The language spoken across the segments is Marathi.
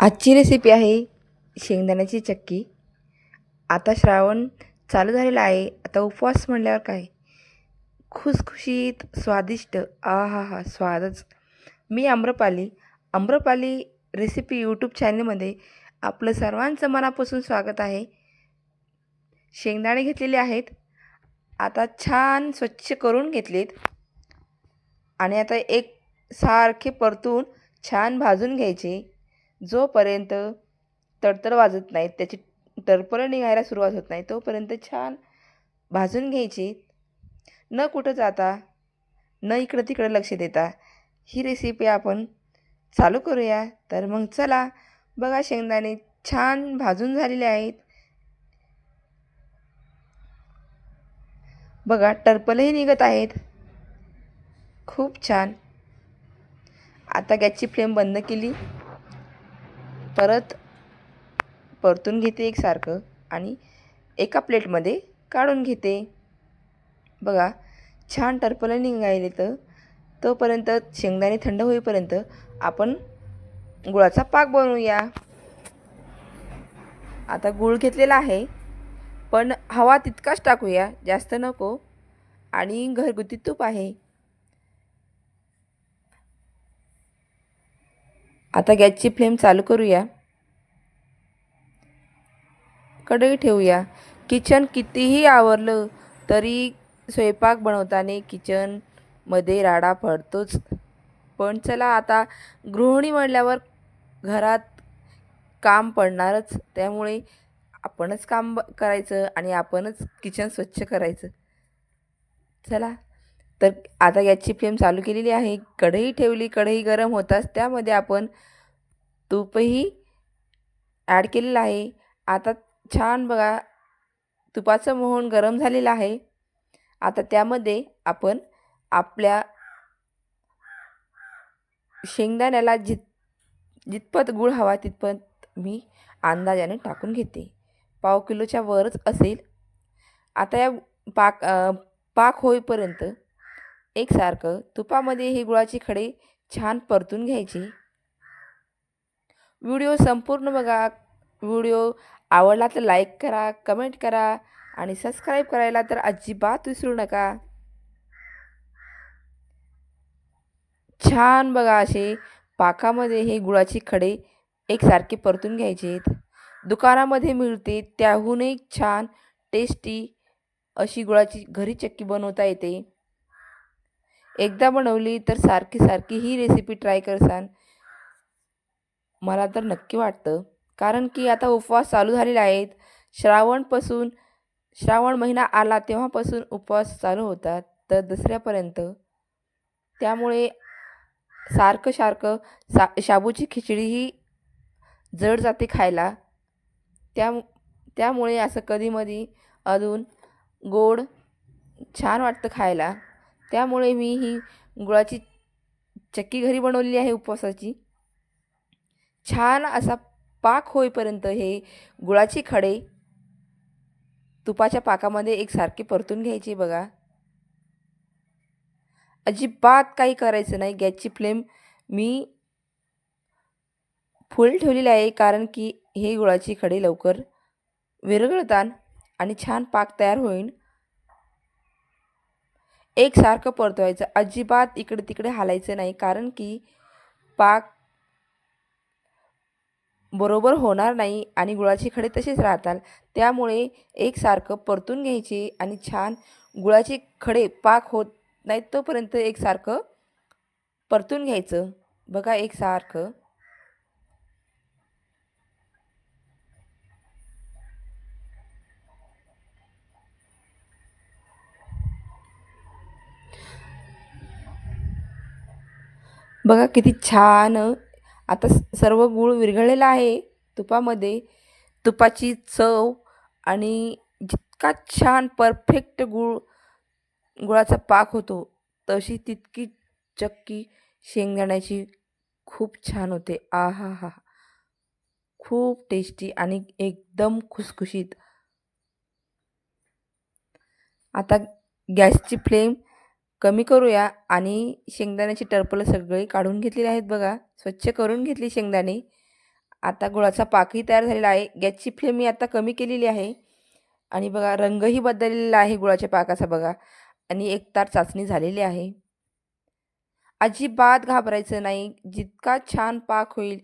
आजची रेसिपी आहे शेंगदाण्याची चक्की. आता श्रावण चालू झालेला आहे. आता उपवास म्हणल्यावर काय? खुसखुशीत स्वादिष्ट. आ हा हा स्वादच. मी आम्रपाली. आम्रपाली रेसिपी यूट्यूब चॅनलमध्ये आपलं सर्वांचं मनापासून स्वागत आहे. शेंगदाणे घेतलेले आहेत. आता छान स्वच्छ करून घेतलेत. आणि आता एक सारखे परतून छान भाजून घ्यायचे. जोपर्यंत तडतड वाजत नाहीत त्याची टरपलं निघायला सुरुवात होत नाही तोपर्यंत छान भाजून घ्यायची. न कुठं जाता न इकडं तिकडं लक्ष देता. ही रेसिपी आपण चालू करूया. तर मग चला बघा शेंगदाणे छान भाजून झालेले आहेत. बघा टरपलंही निघत आहेत. खूप छान. आता गॅसची फ्लेम बंद केली. परत परतून घेते एकसारखं आणि एका प्लेटमध्ये काढून घेते. बघा छान टरपलं निघायले तर तोपर्यंत शेंगदाणे थंड होईपर्यंत आपण गुळाचा पाक बनवूया. आता गूळ घेतलेला आहे पण हवा तितकाच टाकूया जास्त नको. आणि घरगुती तूप आहे. आता गॅसची फ्लेम चालू करूया. कढई ठेवूया. किचन कितीही आवरलं तरी स्वयंपाक बनवताना किचनमध्ये राडा पडतोच. पण चला आता गृहिणी म्हणल्यावर घरात काम पडणारच. त्यामुळे आपणच काम ब करायचं आणि आपणच किचन स्वच्छ करायचं. चला. तर आता गॅसची फ्लेम चालू केलेली आहे. कढई ठेवली कढई गरम होताच त्यामध्ये आपण तूपही ॲड केलेलं आहे. आता छान बघा तुपाचं मोहन गरम झालेलं आहे. आता त्यामध्ये आपण आपल्या शेंगदाण्याला जित जितपत गूळ हवा तितपत मी अंदाजाने टाकून घेते. पाव किलोच्या वरच असेल. आता या पाक पाक होईपर्यंत एकसारखं तुपामध्ये हे गुळाची खडे छान परतून घ्यायचे. व्हिडिओ संपूर्ण बघा. व्हिडिओ आवडला तर लाईक करा कमेंट करा आणि सबस्क्राईब करायला तर अजिबात विसरू नका. छान बघा असे पाकामध्ये हे गुळाची खडे एकसारखे परतून घ्यायचे दुकानामध्ये मिळते त्याहूनही छान टेस्टी अशी गुळाची घरी चक्की बनवता येते. एकदा बनवली तर सारखी सारखी ही रेसिपी ट्राय करसान. मला तर नक्की वाटतं. कारण की आता उपवास चालू झालेले आहेत श्रावणपासून श्रावण महिना आला तेव्हापासून उपवास चालू होतात. तर दसऱ्यापर्यंत. त्यामुळे सारखं सारखं सा शाबूची खिचडीही जड जाते खायला. त्या त्यामुळे असं कधीमधी अजून गोड छान वाटतं खायला. त्यामुळे मी ही गुळाची चक्की घरी बनवलेली आहे उपवासाची. छान असा पाक होईपर्यंत हे गुळाची खडे तुपाच्या पाकामध्ये एकसारखे परतून घ्यायचे बघा. अजिबात काही करायचं नाही. गॅसची फ्लेम मी फुल ठेवलेली आहे कारण की हे गुळाची खडे लवकर विरघळतात आणि छान पाक तयार होईल एकसारखं परतवायचं. अजिबात इकडे तिकडे हालायचं नाही. कारण की पाक बरोबर होणार नाही आणि गुळाचे खडे तसेच राहतात. त्यामुळे एकसारखं परतून घ्यायचे आणि छान गुळाचे खडे पाक होत नाहीत तोपर्यंत एकसारखं परतून घ्यायचं. बघा एकसारखं बघा किती छान. आता सर्व गूळ विरघळलेला आहे तुपामध्ये. तुपाची चव आणि जितका छान परफेक्ट गूळ गुळाचा पाक होतो तशी तितकी चक्की शेंगदाण्याची खूप छान होते. आ हा हा खूप टेस्टी आणि एकदम खुसखुशीत. आता गॅसची फ्लेम कमी करूया आणि शेंगदाण्याची टरपलं सगळी काढून घेतलेली आहेत बघा. स्वच्छ करून घेतली शेंगदाणे. आता गुळाचा पाकही तयार झालेला आहे. गॅसची फ्लेम मी आता कमी केलेली आहे. आणि बघा रंगही बदललेला आहे गुळाच्या पाकाचा बघा. आणि एक तार चाचणी झालेली आहे. अजिबात घाबरायचं नाही. जितका छान पाक होईल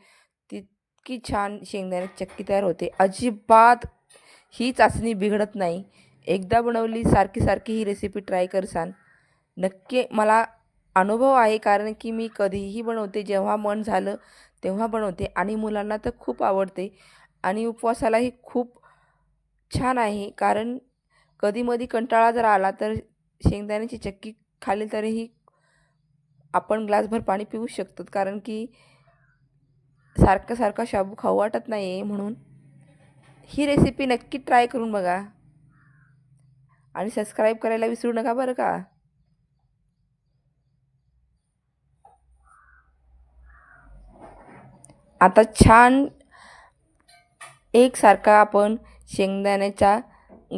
तितकी छान शेंगदाण्याची चक्की तयार होते. अजिबात ही चाचणी बिघडत नाही. एकदा बनवली सारखी सारखी ही रेसिपी ट्राय करसान नक्की मला अनुभव आहे कारण की मी कधीही बनवते जेव्हा मन झालं तेव्हा बनवते आणि मुलांना तर खूप आवडते आणि उपवासालाही खूप छान आहे कारण कधीमधी कंटाळा जर आला तर शेंगदाण्याची चक्की खाली तरीही आपण ग्लासभर पाणी पिऊ शकतो कारण की सारखं सारखं शाबू खाऊ वाटत नाही आहे म्हणून. ही रेसिपी नक्की ट्राय करून बघा. आणि सबस्क्राईब करायला विसरू नका बरं का? आता छान एकसारखा आपण शेंगदाण्याचा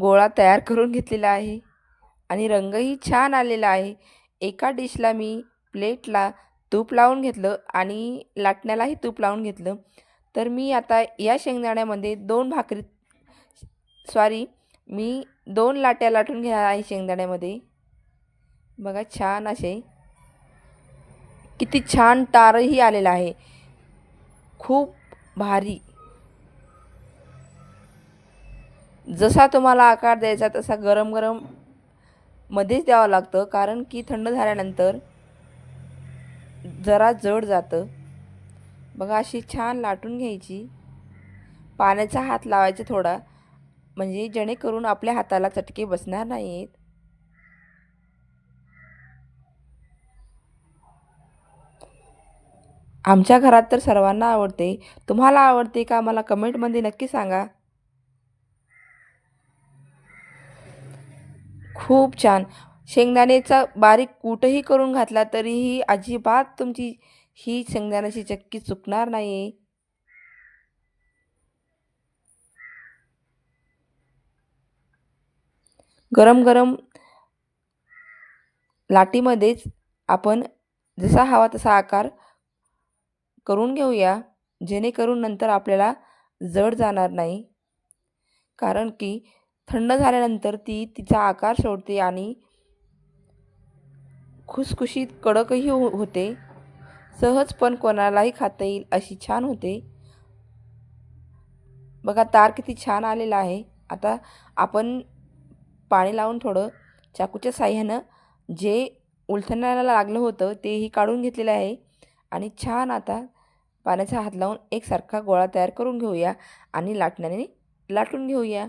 गोळा तयार करून घेतलेला आहे. आणि रंगही छान आलेला आहे. एका डिशला मी प्लेटला तूप लावून घेतलं आणि लाटण्यालाही तूप लावून घेतलं. तर मी आता या शेंगदाण्यामध्ये दोन भाकरी सॉरी मी दोन लाट्या लाटून घेणार आहे शेंगदाण्यामध्ये. बघा छान असे. किती छान तारही आलेला आहे. खूप भारी. जसा तुम्हाला आकार द्यायचा तसा गरम गरम मध्येच द्यावं लागतं कारण की थंड झाल्यानंतर जरा जड जातं. बघा अशी छान लाटून घ्यायची. पाण्याचा हात लावायचा थोडा म्हणजे जेणेकरून आपल्या हाताला चटके बसणार नाहीत. आमच्या घरात तर सर्वांना आवडते. तुम्हाला आवडते का? मला कमेंटमध्ये नक्की सांगा. खूप छान. शेंगदाण्याचा बारीक कूटही करून घातला तरीही अजिबात तुमची ही शेंगदाण्याची चक्की चुकणार नाही गरम गरम लाटीमध्येच आपण जसा हवा तसा आकार करून घेऊया जेणेकरून नंतर आपल्याला जड जाणार नाही. कारण की थंड झाल्यानंतर ती तिचा आकार सोडते आणि खुसखुशीत कडकही हो होते. सहज पण कोणालाही खाता येईल अशी छान होते. बघा तार किती छान आलेला आहे. आता आपण पाणी लावून थोडं चाकूच्या साह्यानं जे उलथण्याला लागलं होतं तेही काढून घेतलेलं आहे. आणि छान आता पाण्याचा हात लावून एकसारखा गोळा तयार करून घेऊया आणि लाटण्याने लाटून घेऊया.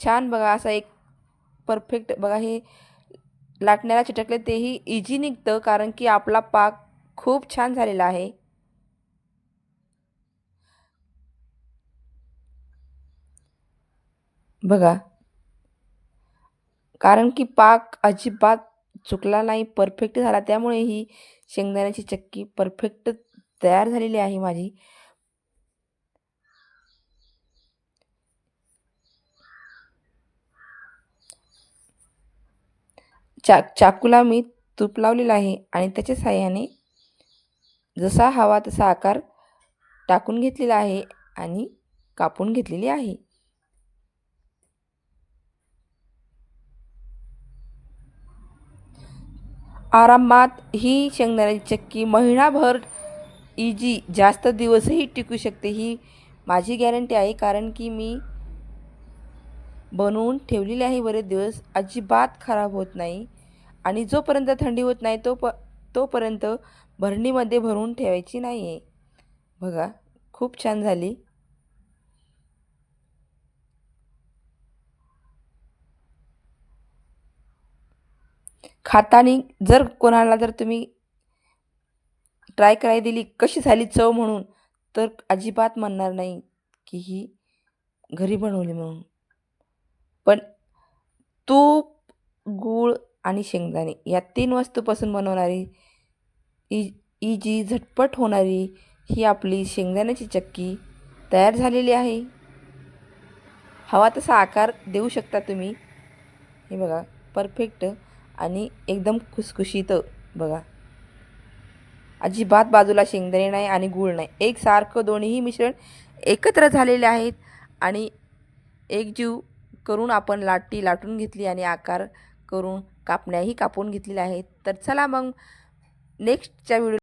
छान बघा असा एक परफेक्ट बघा हे लाटण्याला चिटकले तेही इजी निघतं कारण की आपला पाक खूप छान झालेला आहे. बघा कारण की पाक अजिबात चुकला नाही परफेक्ट झाला. त्यामुळे ही शेंगदाण्याची चक्की परफेक्ट तयार झालेली आहे माझी. चा चाकूला मी तूप लावलेलं आहे आणि त्याच्या साह्याने जसा हवा तसा आकार टाकून घेतलेला आहे आणि कापून घेतलेली आहे. आरामात ही शेंगदाण्याची चक्की महिनाभर इजी जास्त दिवसही टिकू शकते ही माझी गॅरंटी आहे. कारण की मी बनवून ठेवलेली आहे. बरेच दिवस अजिबात खराब होत नाही आणि जोपर्यंत थंडी होत नाही तो प तोपर्यंत भरणीमध्ये भरून ठेवायची नाही आहे बघा खूप छान झाली. खातानी जर कोणाला जर तुम्ही ट्राय करायला दिली कशी झाली चव म्हणून तर अजिबात म्हणणार नाही की ही घरी बनवली म्हणून. पण तूप गूळ आणि शेंगदाणे या तीन वस्तूपासून बनवणारी इ जी झटपट होणारी ही आपली शेंगदाण्याची चक्की तयार झालेली आहे. हवा तसा आकार देऊ शकता तुम्ही. हे बघा परफेक्ट आणि एकदम खुसखुशीत बघा. अजिबात बाजूला शेंगदाणे नाही आणि गूळ नाही. एकसारखं दोन्हीही मिश्रण एकत्र झालेले आहेत आणि एकजीव करून आपण लाटी लाटून घेतली आणि आकार करून कापण्याही कापून घेतलेल्या आहेत तर चला मग नेक्स्टच्या व्हिडिओ